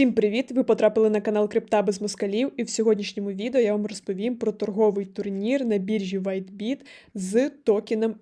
Всім привіт! Ви потрапили на канал Крипта без москалів, і в сьогоднішньому відео я вам розповім про торговий турнір на біржі WhiteBit з токеном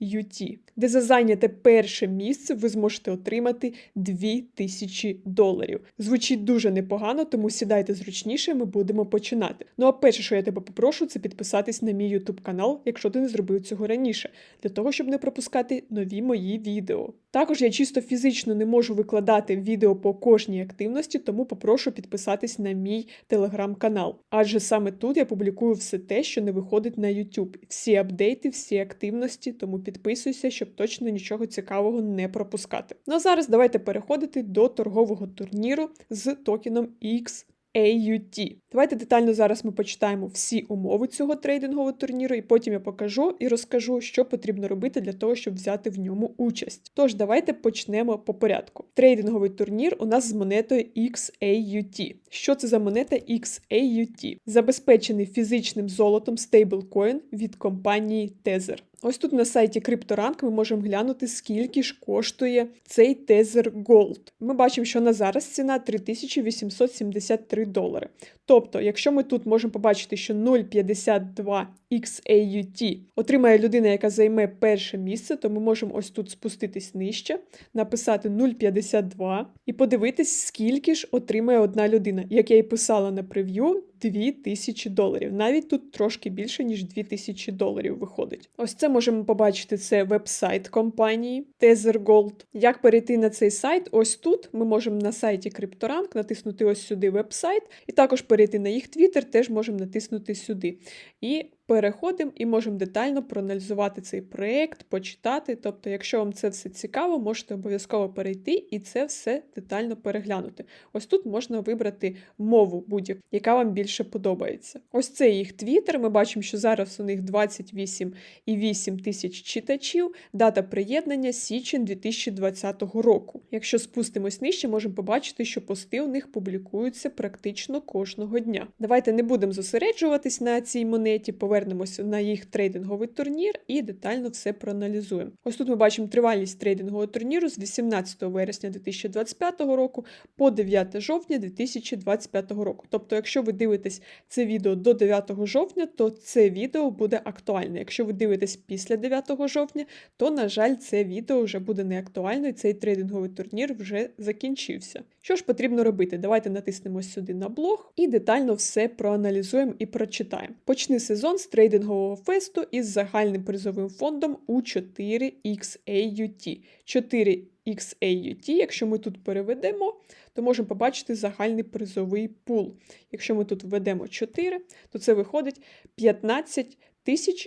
XAUT, де за зайняте перше місце ви зможете отримати 2000 доларів. Звучить дуже непогано, тому сідайте зручніше, ми будемо починати. Ну а перше, що я тебе попрошу, це підписатись на мій YouTube канал, якщо ти не зробив цього раніше, для того, щоб не пропускати нові мої відео. Також я чисто фізично не можу викладати відео по кожній активності, тому попрошу підписатись на мій телеграм-канал. Адже саме тут я публікую все те, що не виходить на YouTube. Всі апдейти, всі активності, тому підписуйся, щоб точно нічого цікавого не пропускати. Ну а зараз давайте переходити до торгового турніру з токеном X. AUT. Давайте детально зараз ми почитаємо всі умови цього трейдингового турніру, і потім я покажу і розкажу, що потрібно робити для того, щоб взяти в ньому участь. Тож, давайте почнемо по порядку. Трейдинговий турнір у нас з монетою XAUT. Що це за монета XAUT? Забезпечений фізичним золотом стейблкоін від компанії Tether. Ось тут на сайті CryptoRank ми можемо глянути, скільки ж коштує цей Tether Gold. Ми бачимо, що на зараз ціна 3873 долари. Тобто, якщо ми тут можемо побачити, що 0,52 XAUT отримає людина, яка займе перше місце, то ми можемо ось тут спуститись нижче, написати 0,52 і подивитись, скільки ж отримає одна людина. Як я і писала на прев'ю, 2000 доларів. Навіть тут трошки більше, ніж 2000 доларів виходить. Ось це можемо побачити, це веб-сайт компанії Tether Gold. Як перейти на цей сайт? Ось тут ми можемо на сайті CryptoRank натиснути ось сюди веб-сайт, і також перейти на їх твіттер, теж можемо натиснути сюди. І переходимо і можемо детально проаналізувати цей проєкт, почитати. Тобто, якщо вам це все цікаво, можете обов'язково перейти і це все детально переглянути. Ось тут можна вибрати мову будь-яку, яка вам більше подобається. Ось це їх твіттер. Ми бачимо, що зараз у них 28,8 тисяч читачів, дата приєднання січень 2020 року. Якщо спустимось нижче, можемо побачити, що пости у них публікуються практично кожного дня. Давайте не будемо зосереджуватись на цій монеті повернемося на їх трейдинговий турнір і детально все проаналізуємо. Ось тут ми бачимо тривалість трейдингового турніру з 18 вересня 2025 року по 9 жовтня 2025 року. Тобто, якщо ви дивитесь це відео до 9 жовтня, то це відео буде актуальне. Якщо ви дивитесь після 9 жовтня, то, на жаль, це відео вже буде не актуально, і цей трейдинговий турнір вже закінчився. Що ж потрібно робити? Давайте натиснемо сюди на блог і детально все проаналізуємо і прочитаємо. Почни сезон з трейдингового фесту із загальним призовим фондом у 4XAUT. 4XAUT, якщо ми тут переведемо, то можемо побачити загальний призовий пул. Якщо ми тут введемо 4, то це виходить 15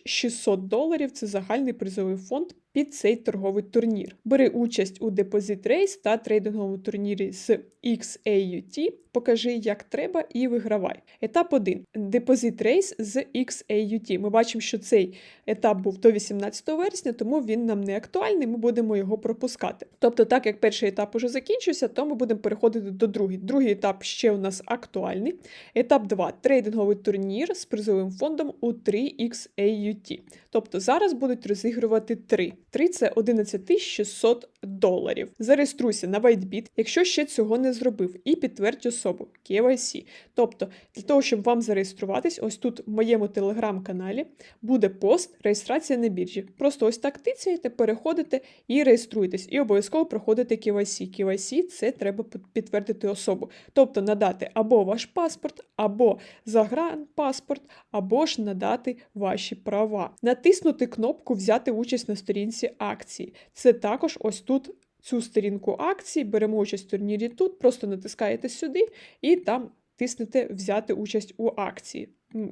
600 доларів це загальний призовий фонд під цей торговий турнір. Бери участь у Deposit Race та трейдинговому турнірі з XAUT, покажи, як треба, і вигравай. Етап 1. Deposit Race з XAUT. Ми бачимо, що цей етап був до 18 вересня, тому він нам не актуальний, ми будемо його пропускати. Тобто, так як перший етап уже закінчився, то ми будемо переходити до другий. Другий етап ще у нас актуальний. Етап 2. Трейдинговий турнір з призовим фондом у 3XAUT. Тобто зараз будуть розігрувати 3. 3 це 11 600 доларів. Зареєструйся на WhiteBit, якщо ще цього не зробив, і підтвердь особу KYC. Тобто, для того, щоб вам зареєструватись, ось тут в моєму телеграм-каналі буде пост реєстрація на біржі. Просто ось так тицяєте, переходите і реєструєтесь. І обов'язково проходите KYC. KYC – це треба підтвердити особу. Тобто надати або ваш паспорт, або загранпаспорт, або ж надати ваші права. Натиснути кнопку Взяти участь на сторінці акції. Це також ось тут цю сторінку акції, беремо участь в турнірі тут, просто натискаєте сюди і там тиснете Взяти участь у акції.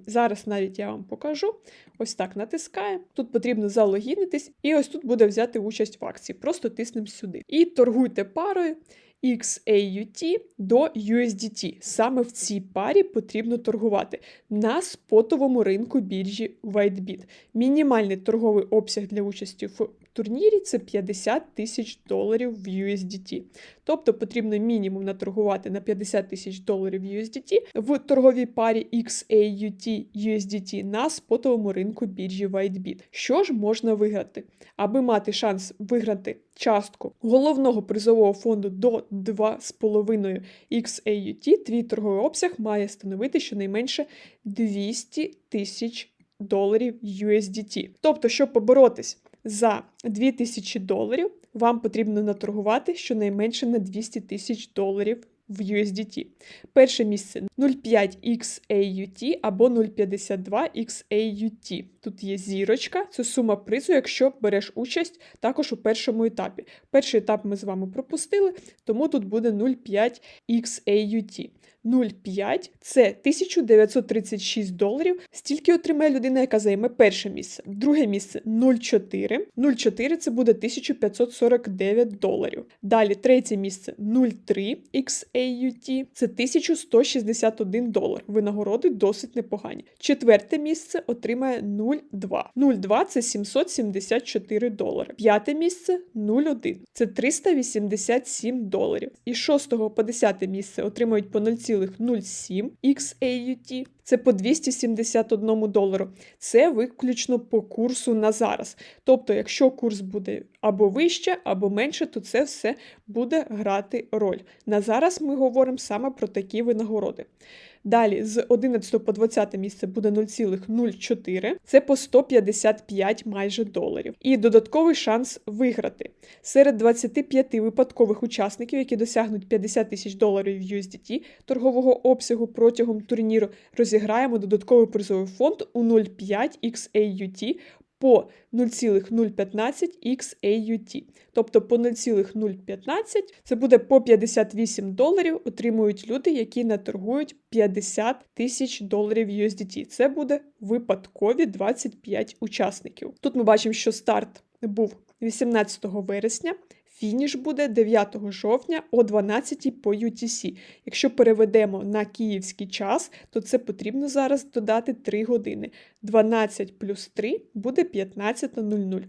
Зараз навіть я вам покажу. Ось так натискаємо. Тут потрібно залогінитись, і ось тут буде взяти участь в акції. Просто тиснемо сюди. І торгуйте парою. XAUT до USDT. Саме в цій парі потрібно торгувати на спотовому ринку біржі WhiteBit. Мінімальний торговий обсяг для участі в турнірі це 50 тисяч доларів в USDT. Тобто потрібно мінімум наторгувати на 50 тисяч доларів USDT в торговій парі XAUT USDT на спотовому ринку біржі WhiteBit. Що ж можна виграти? Аби мати шанс виграти частку головного призового фонду до 2,5 XAUT, твій торговий обсяг має становити щонайменше 200 тисяч доларів USDT. Тобто, щоб поборотись за 2000 доларів, вам потрібно наторгувати щонайменше на 200 тисяч доларів в USDT. Перше місце 0,5 XAUT або 0,52 XAUT. Тут є зірочка, це сума призу, якщо береш участь також у першому етапі. Перший етап ми з вами пропустили, тому тут буде 0,5 XAUT. 0,5 це 1936 доларів. Стільки отримає людина, яка займе перше місце. Друге місце 0,4. 0,4 це буде 1549 доларів. Далі третє місце 0,3 XAUT. Це 1161 долар. Винагороди досить непогані. Четверте місце отримає 0,2. 0,2 це 774 долари. П'яте місце 0,1. Це 387 доларів. І 6 по 10 місце отримають по 0,07 XAUT. Це по 271 долару. Це виключно по курсу на зараз. Тобто, якщо курс буде або вище, або менше, то це все буде грати роль. На зараз ми говоримо саме про такі винагороди. Далі з 11 по 20 місце буде 0,04, це по 155 майже доларів. І додатковий шанс виграти. Серед 25 випадкових учасників, які досягнуть 50 тисяч доларів USDT торгового обсягу протягом турніру, розіграємо додатковий призовий фонд у 0,5 XAUT по 0,015 XAUT. Тобто по 0,015 це буде по 58 доларів отримують люди, які наторгують 50 тисяч доларів USDT. Це буде випадкові 25 учасників. Тут ми бачимо, що старт був 18 вересня. Фініш буде 9 жовтня о 12 по UTC. Якщо переведемо на київський час, то це потрібно зараз додати 3 години. 12 плюс 3 буде 15.00.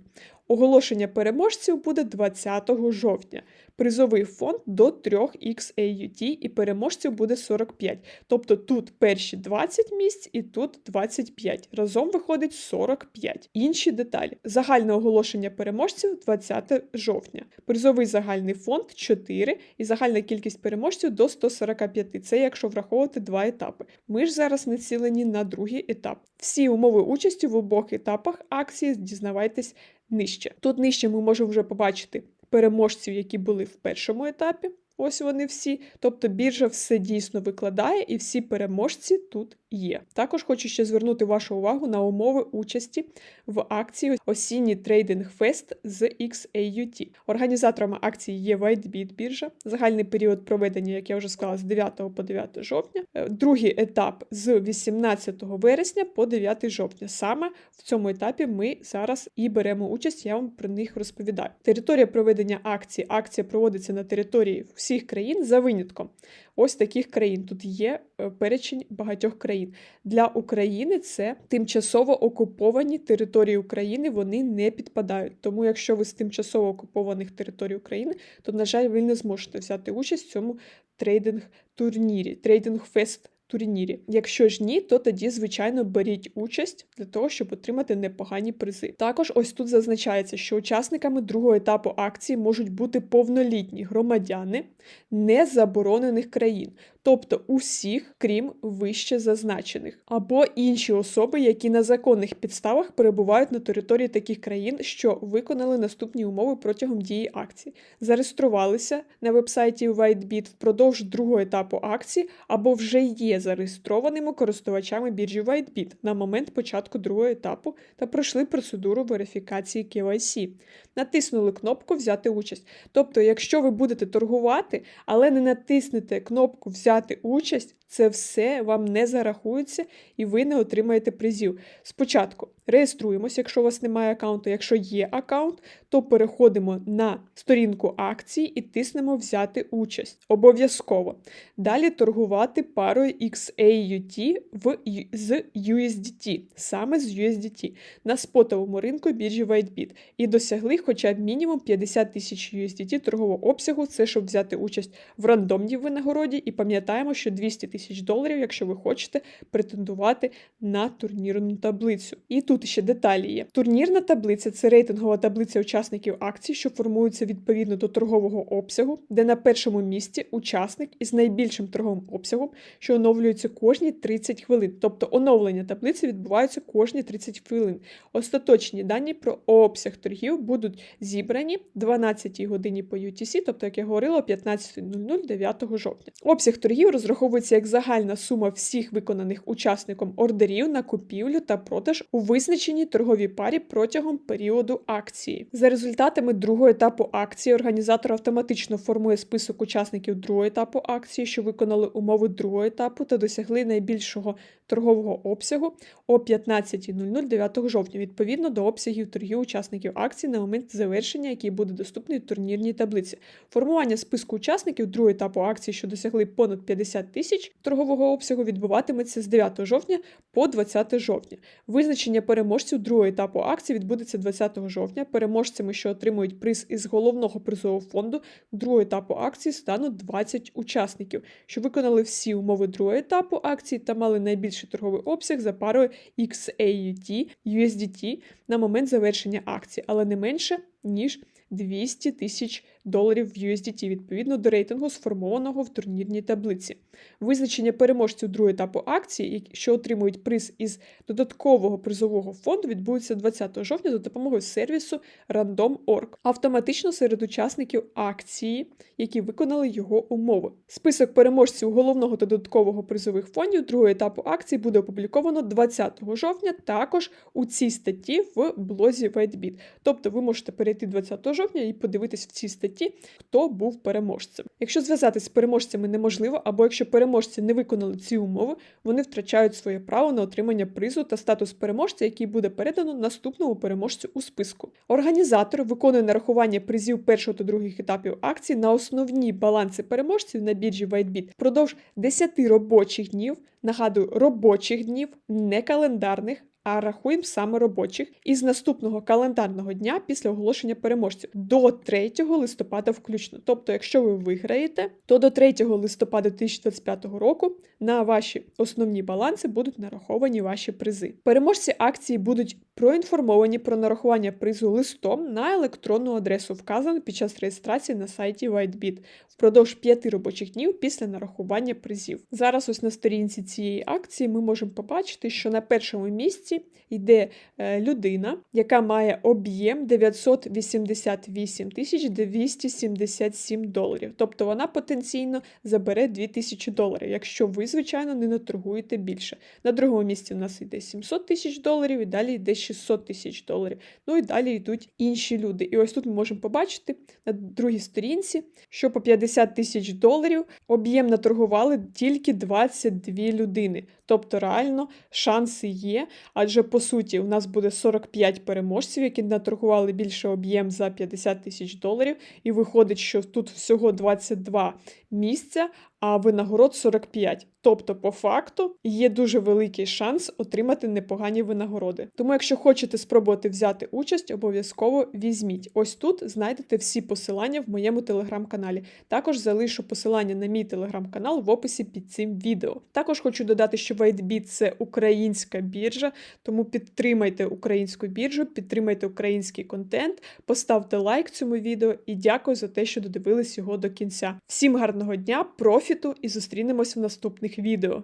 Оголошення переможців буде 20 жовтня. Призовий фонд до 3 XAUT і переможців буде 45. Тобто тут перші 20 місць і тут 25. Разом виходить 45. Інші деталі. Загальне оголошення переможців 20 жовтня. Призовий загальний фонд 4 і загальна кількість переможців до 145. Це якщо враховувати два етапи. Ми ж зараз націлені на другий етап. Всі умови участі в обох етапах акції дізнавайтесь нижче. Тут нижче ми можемо вже побачити переможців, які були в першому етапі. Ось вони всі. Тобто біржа все дійсно викладає, і всі переможці тут є. Також хочу ще звернути вашу увагу на умови участі в акції осінній трейдинг фест з XAUT. Організаторами акції є WhiteBit біржа. Загальний період проведення, як я вже сказала, з 9 по 9 жовтня. Е, Другий етап з 18 вересня по 9 жовтня. Саме в цьому етапі ми зараз і беремо участь. Я вам про них розповідаю. Територія проведення акції. Акція проводиться на території всіх країн за винятком. Ось таких країн. Тут є е, перечень багатьох країн. Для України це тимчасово окуповані території України, вони не підпадають. Тому, якщо ви з тимчасово окупованих територій України, то, на жаль, ви не зможете взяти участь в цьому трейдинг-турнірі, трейдинг-фест. Турнірі. Якщо ж ні, то тоді, звичайно, беріть участь для того, щоб отримати непогані призи. Також ось тут зазначається, що учасниками другого етапу акції можуть бути повнолітні громадяни незаборонених країн, тобто усіх, крім вище зазначених, або інші особи, які на законних підставах перебувають на території таких країн, що виконали наступні умови протягом дії акції, зареєструвалися на вебсайті WhiteBit впродовж другого етапу акції, або вже є зареєстрованими користувачами біржі WhiteBit на момент початку другого етапу та пройшли процедуру верифікації KYC. Натиснули кнопку Взяти участь. Тобто, якщо ви будете торгувати, але не натиснете кнопку Взяти участь, це все вам не зарахується і ви не отримаєте призів. Спочатку реєструємося, якщо у вас немає аккаунту. Якщо є аккаунт, то переходимо на сторінку акцій і тиснемо Взяти участь. Обов'язково. Далі торгувати парою XAUT в, з USDT, саме з USDT, на спотовому ринку біржі WhiteBit. І досягли хоча б мінімум 50 тисяч USDT торгового обсягу. Це щоб взяти участь в рандомній винагороді. І пам'ятаємо, що 200 тисяч доларів, якщо ви хочете претендувати на турнірну таблицю. І тут ще деталі є. Турнірна таблиця це рейтингова таблиця учасників акцій, що формується відповідно до торгового обсягу, де на першому місці учасник із найбільшим торговим обсягом, що оновлюється кожні 30 хвилин. Тобто оновлення таблиці відбуваються кожні 30 хвилин. Остаточні дані про обсяг торгів будуть зібрані 12 годині по UTC, тобто, як я говорила, 15.00 9 жовтня. Обсяг торгів розраховується як загальна сума всіх виконаних учасником ордерів на купівлю та продаж у визначеній торговій парі протягом періоду акції. За результатами другого етапу акції організатор автоматично формує список учасників другого етапу акції, що виконали умови другого етапу та досягли найбільшого торгового обсягу о 15.00 9 жовтня, відповідно до обсягів торгів учасників акції на момент завершення, який буде доступний в турнірній таблиці. Формування списку учасників другого етапу акції, що досягли понад 50 тисяч торгового обсягу, відбуватиметься з 9 жовтня по 20 жовтня. Визначення переможців другого етапу акції відбудеться 20 жовтня. Переможцями, що отримують приз із головного призового фонду другого етапу акції, стануть 20 учасників, що виконали всі умови другого етапу акції та мали найбільший торговий обсяг за парою XAUT USDT на момент завершення акції, але не менше ніж 200 тисяч доларів в USDT відповідно до рейтингу, сформованого в турнірній таблиці. Визначення переможців другого етапу акції, що отримують приз із додаткового призового фонду, відбудеться 20 жовтня за допомогою сервісу Random.org. Автоматично серед учасників акції, які виконали його умови. Список переможців головного та додаткового призових фондів другого етапу акції буде опубліковано 20 жовтня, також у цій статті в блозі WhiteBit. Тобто ви можете перейти 20 жовтня і подивитись в цій статті, хто був переможцем. Якщо зв'язатись з переможцями неможливо, або якщо переможці не виконали ці умови, вони втрачають своє право на отримання призу та статус переможця, який буде передано наступному переможцю у списку. Організатор виконує нарахування призів першого та других етапів акції на основні баланси переможців на біржі WhiteBit впродовж 10 робочих днів. Нагадую, робочих днів, не календарних. А рахуємо саме робочих із наступного календарного дня після оголошення переможців до 3 листопада включно. Тобто, якщо ви виграєте, то до 3 листопада 2025 року на ваші основні баланси будуть нараховані ваші призи. Переможці акції будуть проінформовані про нарахування призу листом на електронну адресу, вказану під час реєстрації на сайті WhiteBit впродовж 5 робочих днів після нарахування призів. Зараз ось на сторінці цієї акції ми можемо побачити, що на першому місці йде е, людина, яка має об'єм 988 277 доларів. Тобто вона потенційно забере 2000 доларів, якщо ви, звичайно, не наторгуєте більше. На другому місці у нас йде 700 тисяч доларів, і далі йде 600 тисяч доларів. Ну і далі йдуть інші люди. І ось тут ми можемо побачити на другій сторінці, що по 50 тисяч доларів об'єм наторгували тільки 22 людини. Тобто, реально шанси є, адже по суті у нас буде 45 переможців, які наторгували більше об'єм за 50 тисяч доларів, і виходить, що тут всього 22 місця, а винагород 45. Тобто, по факту, є дуже великий шанс отримати непогані винагороди. Тому, якщо хочете спробувати взяти участь, обов'язково візьміть. Ось тут знайдете всі посилання в моєму телеграм-каналі. Також залишу посилання на мій телеграм-канал в описі під цим відео. Також хочу додати, що WhiteBit – це українська біржа, тому підтримайте українську біржу, підтримайте український контент, поставте лайк цьому відео і дякую за те, що додивились його до кінця. Всім гарного дня, профіту і зустрінемось в наступних відео.